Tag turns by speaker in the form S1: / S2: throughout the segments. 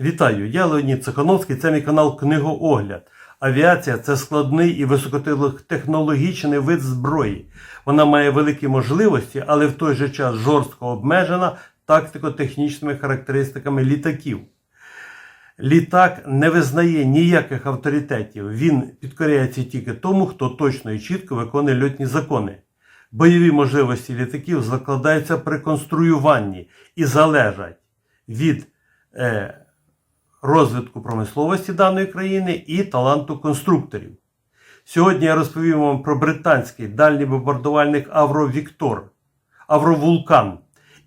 S1: Вітаю, я Леонід Цехановський, це мій канал Книгоогляд. Авіація це складний і високотехнологічний вид зброї. Вона має великі можливості, але в той же час жорстко обмежена тактико-технічними характеристиками літаків. Літак не визнає ніяких авторитетів. Він підкоряється тільки тому, хто точно і чітко виконує льотні закони. Бойові можливості літаків закладаються при конструюванні і залежать від е, розвитку промисловості даної країни і таланту конструкторів. Сьогодні я розповім вам про британський дальній бомбардувальник Авровіктор, Авровулкан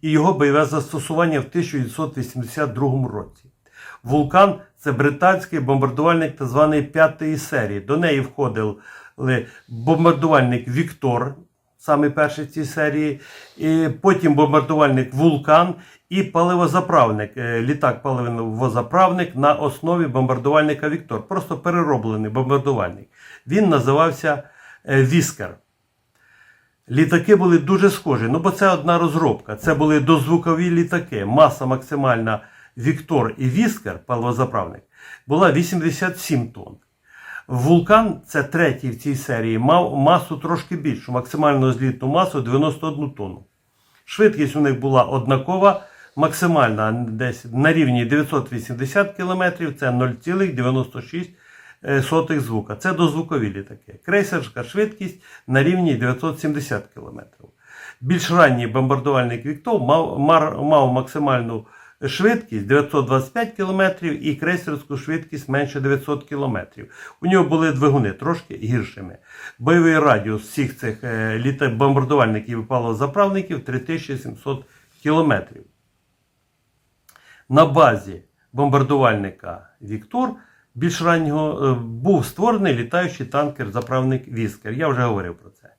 S1: і його бойове застосування в 1982 році. Вулкан це британський бомбардувальник так званої п'ятої серії. До неї входили бомбардувальник Віктор, саме перший цій серії, і потім бомбардувальник Вулкан і паливозаправник, е, літак паливозаправник на основі бомбардувальника Віктор. Просто перероблений бомбардувальник. Він називався е, Віскер. Літаки були дуже схожі, ну бо це одна розробка. Це були дозвукові літаки. Маса максимальна Віктор і Віскер, паливозаправник, була 87 тонн. Вулкан, це третій в цій серії, мав масу трошки більшу, максимальну злітну масу 91 тонну. Швидкість у них була однакова, максимальна десь на рівні 980 км, це 0,96 звука. Це дозвукові літаки. Крейсерська швидкість на рівні 970 км. Більш ранній бомбардувальник Віктов мав, мав максимальну швидкість 925 км і крейсерську швидкість менше 900 км. У нього були двигуни трошки гіршими. Бойовий радіус всіх цих е, літа- бомбардувальників і паливозаправників 3700 км. На базі бомбардувальника Віктор більш раннього е, був створений літаючий танкер-заправник Віскер. Я вже говорив про це.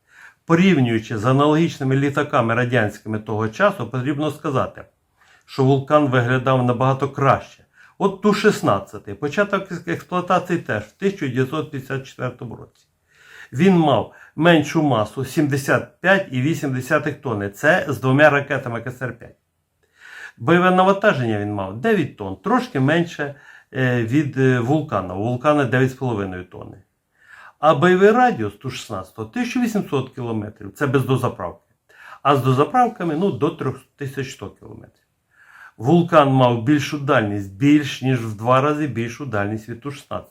S1: Порівнюючи з аналогічними літаками радянськими того часу, потрібно сказати, що вулкан виглядав набагато краще. От Ту-16, початок експлуатації теж в 1954 році. Він мав меншу масу 75,8 тонни. Це з двома ракетами КСР-5. Бойове навантаження він мав 9 тонн, трошки менше е, від е, вулкана. У вулкана 9,5 тонни. А бойовий радіус Ту-16 1800 км. Це без дозаправки. А з дозаправками ну, до 3100 км. Вулкан мав більшу дальність, більш ніж в два рази більшу дальність від Ту-16.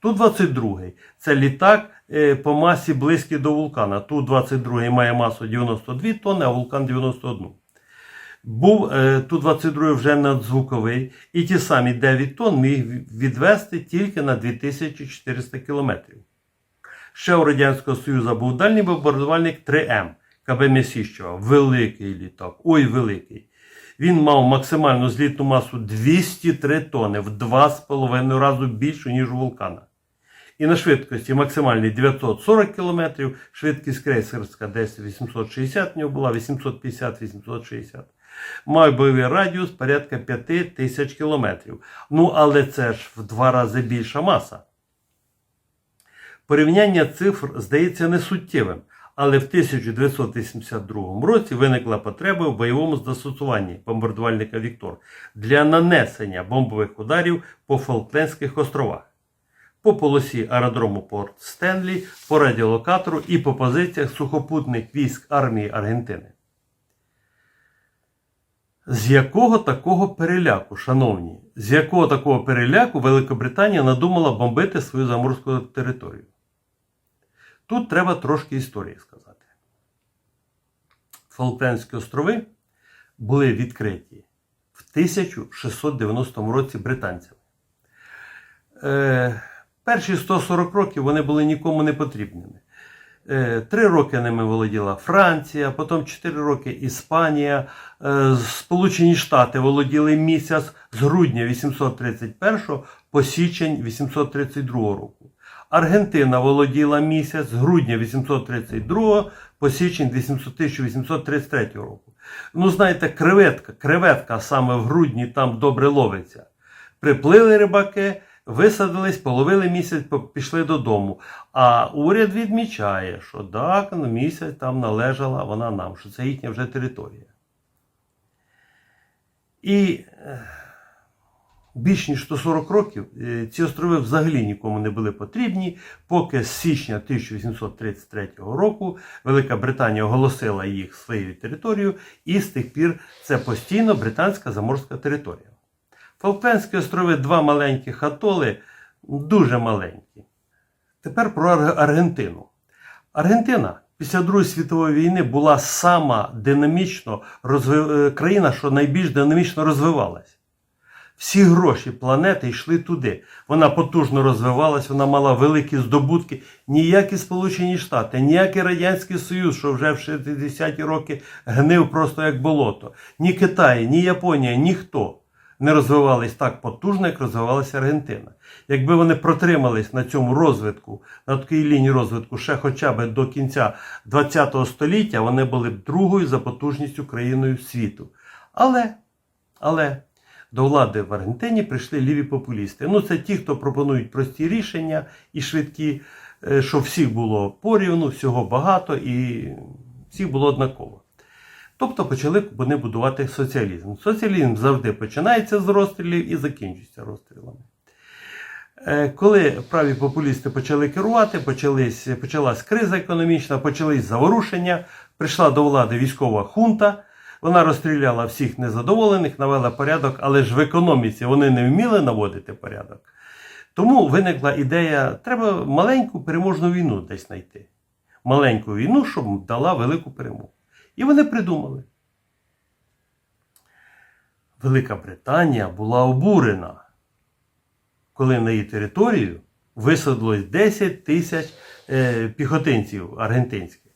S1: Ту-22 це літак е, по масі близький до вулкана. Ту-22 має масу 92 тонни, а вулкан 91. Був е, Ту-22 вже надзвуковий, і ті самі 9 тонн міг відвести тільки на 2400 кілометрів. Ще у Радянського Союзу був дальній бомбардувальник 3М КБ Мєсіщева. Великий літак. Ой, великий. Він мав максимальну злітну масу 203 тонни, в 2,5 рази більшу, ніж у вулкана. І на швидкості максимальній 940 км, швидкість крейсерська десь 860 в нього була, 850-860. Мав бойовий радіус порядка 5000 км. Ну, але це ж в два рази більша маса. Порівняння цифр здається несуттєвим, але в 1982 році виникла потреба в бойовому застосуванні бомбардувальника Віктор для нанесення бомбових ударів по Фолклендських островах, по полосі аеродрому Порт Стенлі, по радіолокатору і по позиціях сухопутних військ армії Аргентини. З якого такого переляку, шановні, з якого такого переляку Великобританія надумала бомбити свою заморську територію? Тут треба трошки історії сказати. Фолклендські острови були відкриті в 1690 році британцями. Е, перші 140 років вони були нікому не потрібними. Е, Три роки ними володіла Франція, потім 4 роки Іспанія, е, Сполучені Штати володіли місяць з грудня 831 по січень 832 року. Аргентина володіла місяць з грудня 832 по січень 1833 року. Ну, знаєте, креветка, креветка саме в грудні там добре ловиться. Приплили рибаки, висадились, половили місяць, пішли додому. А уряд відмічає, що так, ну, місяць там належала вона нам, що це їхня вже територія. І е, більш ніж 140 років е, ці острови взагалі нікому не були потрібні, поки з січня 1833 року Велика Британія оголосила їх своєю територією, і з тих пір це постійно британська заморська територія. Фолклендські острови два маленьких атоли, дуже маленькі. Тепер про Аргентину. Аргентина після Другої світової війни була сама динамічно розви... е, країна, що найбільш динамічно розвивалась. Всі гроші планети йшли туди. Вона потужно розвивалась, вона мала великі здобутки. Ніякі Сполучені Штати, ніякий Радянський Союз, що вже в 60-ті роки гнив просто як болото. Ні Китай, ні Японія, ніхто не розвивались так потужно, як розвивалася Аргентина. Якби вони протримались на цьому розвитку, на такій лінії розвитку ще хоча б до кінця ХХ століття, вони були б другою за потужністю країною світу. Але, але до влади в Аргентині прийшли ліві популісти. Ну, це ті, хто пропонують прості рішення і швидкі, е, щоб всіх було порівну, всього багато і всіх було однаково. Тобто почали вони будувати соціалізм. Соціалізм завжди починається з розстрілів і закінчується розстрілами. Е, Коли праві популісти почали керувати, почались, почалась криза економічна, почались заворушення, прийшла до влади військова хунта, вона розстріляла всіх незадоволених, навела порядок, але ж в економіці вони не вміли наводити порядок. Тому виникла ідея, треба маленьку переможну війну десь знайти. Маленьку війну, щоб дала велику перемогу. І вони придумали. Велика Британія була обурена, коли на її територію висадилось 10 тисяч е, піхотинців аргентинських.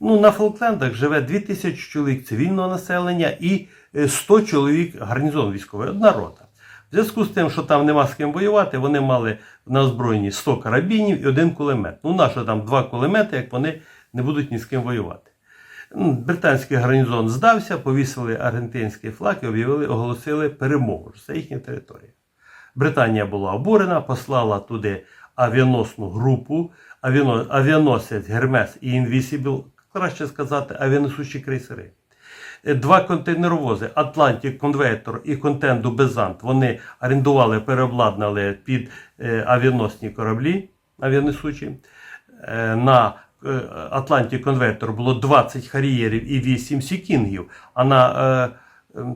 S1: Ну, на Фолклендах живе 2 тисячі чоловік цивільного населення і е, 100 чоловік гарнізон військовий, одна рота. В зв'язку з тим, що там нема з ким воювати, вони мали на озброєнні 100 карабінів і один кулемет. Ну, нащо там два кулемети, як вони не будуть ні з ким воювати. Британський гарнізон здався, повісили аргентинський флаг і об'явили, оголосили перемогу. Це їхня територія. Британія була обурена, послала туди авіаносну групу, авіано- авіаносець Гермес і Інвісібл, краще сказати, авіанесучі крейсери. Е, Два контейнеровози Атлантик Конвейтор і Контенду Безант вони орендували, переобладнали під е, авіаносні кораблі авіанесучі. Е, На е, Атлантик було 20 харієрів і 8 сікінгів, а на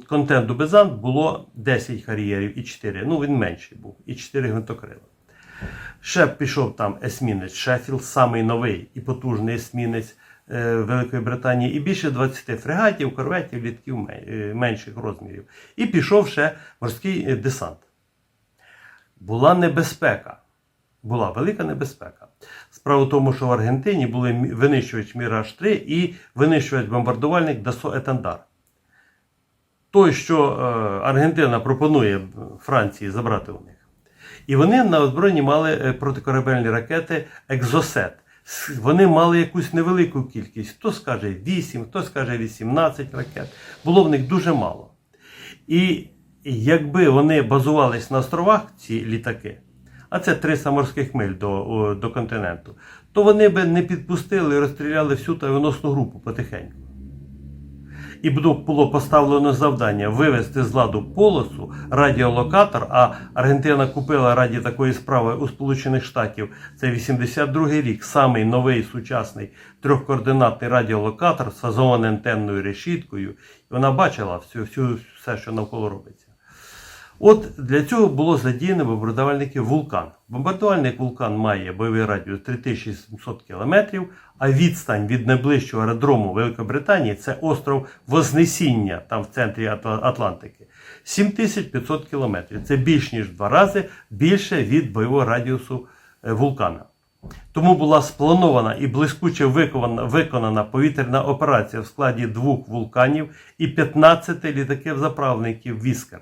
S1: Контенду Безант було 10 харієрів і 4. Ну, він менший був, і 4 гвинтокрила. Ще пішов там есмінець Шеффілд, самий новий і потужний есмінець е, Великої Британії, і більше 20 фрегатів, корветів, літків е, менших розмірів. І пішов ще морський десант. Була небезпека. Була велика небезпека. Справа в тому, що в Аргентині були винищувач Міраж 3 і винищувач-бомбардувальник Дасо Етандар. Той, що е, Аргентина пропонує Франції забрати у них. І вони на озброєнні мали е, протикорабельні ракети Екзосет. Вони мали якусь невелику кількість. Хто скаже 8, хто скаже 18 ракет. Було в них дуже мало. І якби вони базувались на островах, ці літаки, а це 300 морських миль до, до континенту, то вони би не підпустили і розстріляли всю авіаносну групу потихеньку. І було- було поставлено завдання вивести з ладу полосу радіолокатор, а Аргентина купила раді такої справи у Сполучених Штатів. Це 82-й рік, самий новий сучасний трьохкоординатний радіолокатор з фазованою антенною решіткою. І вона бачила всю, всю, все, що навколо робиться. От для цього було задіяно бомбардувальники Вулкан. Бомбардувальник Вулкан має бойовий радіус 3700 км, а відстань від найближчого аеродрому Великобританії це остров Вознесіння, там в центрі Атлантики. 7500 км. Це більш ніж два рази більше від бойового радіусу е, вулкана. Тому була спланована і блискуче виконана, повітряна операція в складі двох вулканів і 15 літаків-заправників Віскер.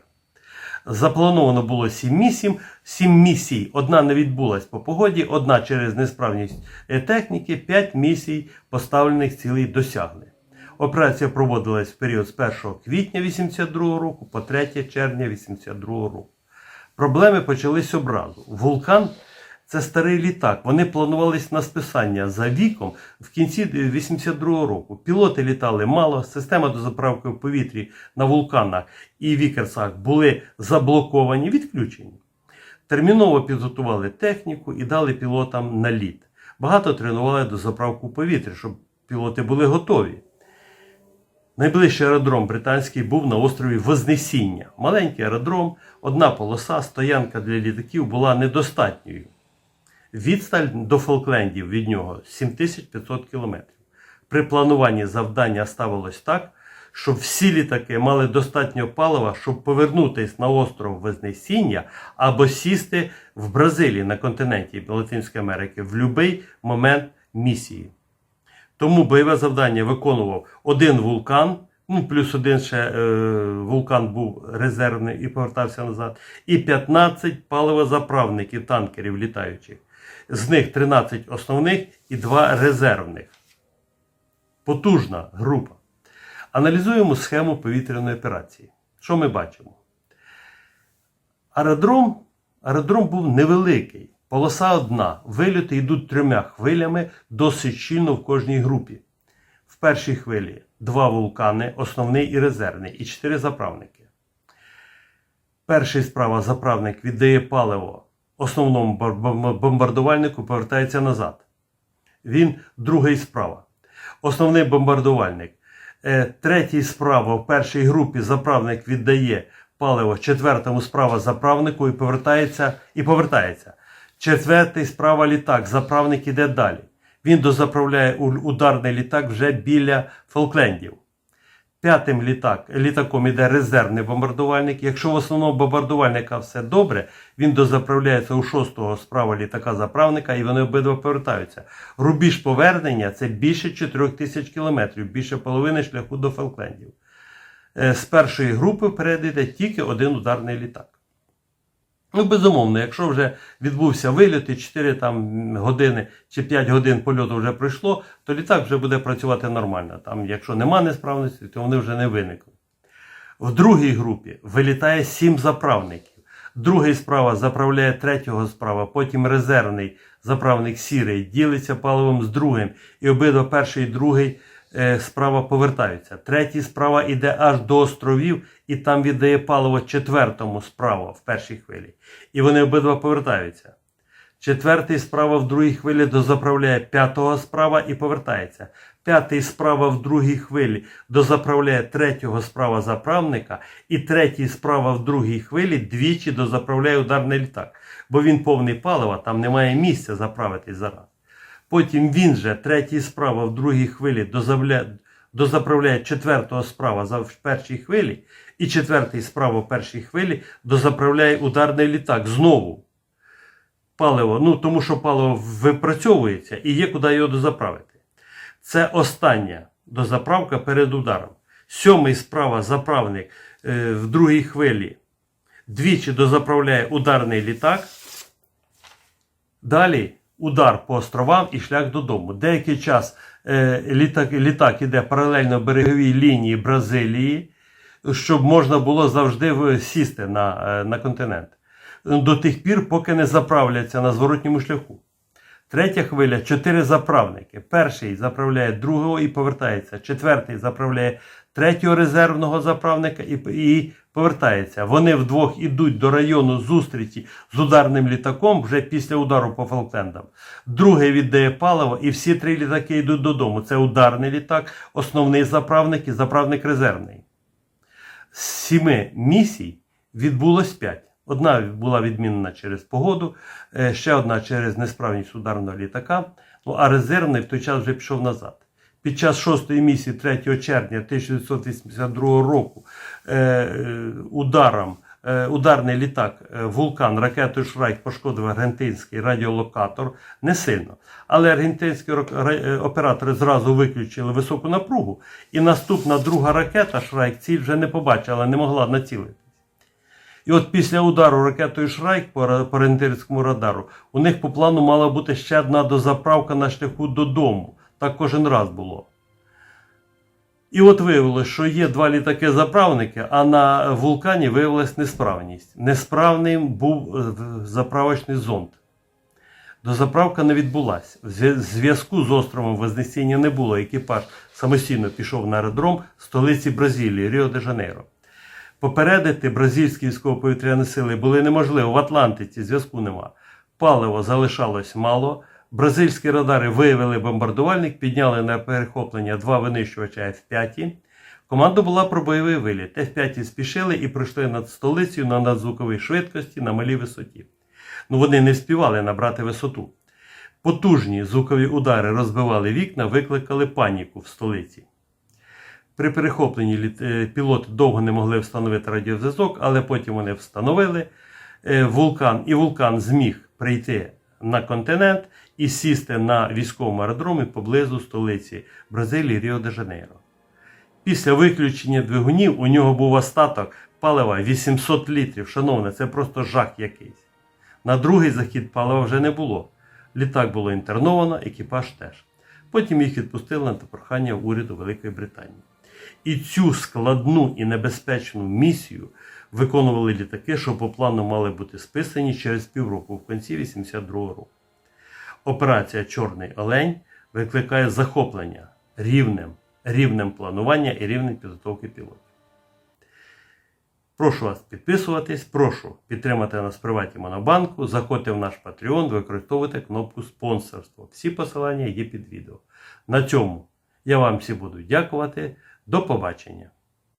S1: Заплановано було 7 місій, 7 місій. Одна не відбулась по погоді, одна через несправність е, техніки, 5 місій поставлених цілей досягли. Операція проводилась в період з 1 квітня 82 року по 3 червня 82 року. Проблеми почались образу. Вулкан Це старий літак. Вони планувались на списання за віком в кінці 82-го року. Пілоти літали мало, система до заправки в повітрі на вулканах і вікерсах були заблоковані, відключені. Терміново підготували техніку і дали пілотам на літ. Багато тренували до заправки в повітрі, щоб пілоти були готові. Найближчий аеродром британський був на острові Вознесіння. Маленький аеродром, одна полоса, стоянка для літаків була недостатньою. Відстань до Фолклендів від нього 7500 кілометрів. При плануванні завдання ставилось так, щоб всі літаки мали достатньо палива, щоб повернутися на остров Вознесіння або сісти в Бразилії на континенті Латинської Америки в будь-який момент місії. Тому бойове завдання виконував один вулкан, ну плюс один ще е, вулкан був резервний і повертався назад, і 15 паливозаправників танкерів літаючих. З них 13 основних і 2 резервних. Потужна група. Аналізуємо схему повітряної операції. Що ми бачимо? Аеродром, аеродром був невеликий. Полоса одна. Вильоти йдуть трьома хвилями досить щільно в кожній групі. В першій хвилі два вулкани, основний і резервний, і чотири заправники. Перший справа заправник віддає паливо основному бомбардувальнику, повертається назад. Він другий справа. Основний бомбардувальник. Е, Третій справа в першій групі заправник віддає паливо четвертому справа заправнику і повертається. І повертається. Четвертий справа літак. Заправник іде далі. Він дозаправляє ударний літак вже біля Фолклендів. П'ятим літак, літаком іде резервний бомбардувальник. Якщо в основному бомбардувальника все добре, він дозаправляється у шостого справа літака заправника і вони обидва повертаються. Рубіж повернення це більше 4 тисяч кілометрів, більше половини шляху до Фолклендів. Е, З першої групи перейде тільки один ударний літак. Ну, безумовно, якщо вже відбувся виліт і 4 там, години чи 5 годин польоту вже пройшло, то літак вже буде працювати нормально. Там, якщо нема несправності, то вони вже не виникли. В другій групі вилітає 7 заправників. Другий справа заправляє третього справа, потім резервний заправник сірий, ділиться паливом з другим, і обидва перший і другий справа повертаються. Третій справа йде аж до островів, і там віддає паливо четвертому справа в першій хвилі. І вони обидва повертаються. Четвертий справа в другій хвилі дозаправляє п'ятого справа і повертається. П'ятий справа в другій хвилі дозаправляє третього справа заправника, і третій справа в другій хвилі двічі дозаправляє ударний літак, бо він повний палива, там немає місця заправитись зараз. Потім він же, третій справа в другій хвилі дозавля... дозаправляє четвертого справа за в першій хвилі, і четвертий справа в першій хвилі дозаправляє ударний літак знову паливо, ну тому що паливо випрацьовується і є куди його дозаправити. Це остання дозаправка перед ударом. Сьомий справа заправник е, в другій хвилі двічі дозаправляє ударний літак. Далі удар по островам і шлях додому. Деякий час е, літак, літак іде паралельно береговій лінії Бразилії, щоб можна було завжди сісти на, е, на континент. До тих пір, поки не заправляться на зворотньому шляху. Третя хвиля чотири заправники. Перший заправляє другого і повертається. Четвертий заправляє третього резервного заправника і, і повертається. Вони вдвох ідуть до району зустрічі з ударним літаком вже після удару по Фолклендам. Другий віддає паливо, і всі три літаки йдуть додому. Це ударний літак, основний заправник і заправник резервний. З сіми місій відбулось п'ять. Одна була відмінена через погоду, е, ще одна через несправність ударного літака, ну, а резервний в той час вже пішов назад. Під час шостої місії 3 червня 1982 року е, е, ударом, е, ударний літак Вулкан ракетою Шрайк пошкодив аргентинський радіолокатор не сильно. Але аргентинські оператори зразу виключили високу напругу, і наступна друга ракета Шрайк ціль вже не побачила, не могла націлити. І от після удару ракетою Шрайк по, ра- по орієнтирському радару у них по плану мала бути ще одна дозаправка на шляху додому. Так кожен раз було. І от виявилось, що є два літаки-заправники, а на вулкані виявилась несправність. Несправним був е, заправочний зонд. Дозаправка не відбулася. Зв'язку з островом Вознесіння не було. Екіпаж самостійно пішов на аеродром столиці Бразилії Ріо де Жанейро. Попередити бразильські військово-повітряні сили були неможливо. В Атлантиці зв'язку нема. Паливо залишалось мало. Бразильські радари виявили бомбардувальник, підняли на перехоплення два винищувача F-5. Команда була про бойовий виліт. F-5 спішили і пройшли над столицею на надзвуковій швидкості на малій висоті. Ну вони не вспівали набрати висоту. Потужні звукові удари розбивали вікна, викликали паніку в столиці. При перехопленні е, пілоти довго не могли встановити радіозв'язок, але потім вони встановили е, вулкан, і вулкан зміг прийти на континент і сісти на військовому аеродромі поблизу столиці Бразилії Ріо де Жанейро. Після виключення двигунів у нього був остаток палива 800 літрів. Шановне, це просто жах якийсь. На другий захід палива вже не було. Літак було інтерновано, екіпаж теж. Потім їх відпустили на прохання уряду Великої Британії. І цю складну і небезпечну місію виконували літаки, що по плану мали бути списані через півроку в кінці 82-го року. Операція Чорний Олень викликає захоплення рівнем, рівнем планування і рівнем підготовки пілотів. Прошу вас підписуватись, прошу підтримати нас в приваті Монобанку, заходьте в наш Patreon, використовуйте кнопку спонсорство. Всі посилання є під відео. На цьому я вам всі буду дякувати. До побачення!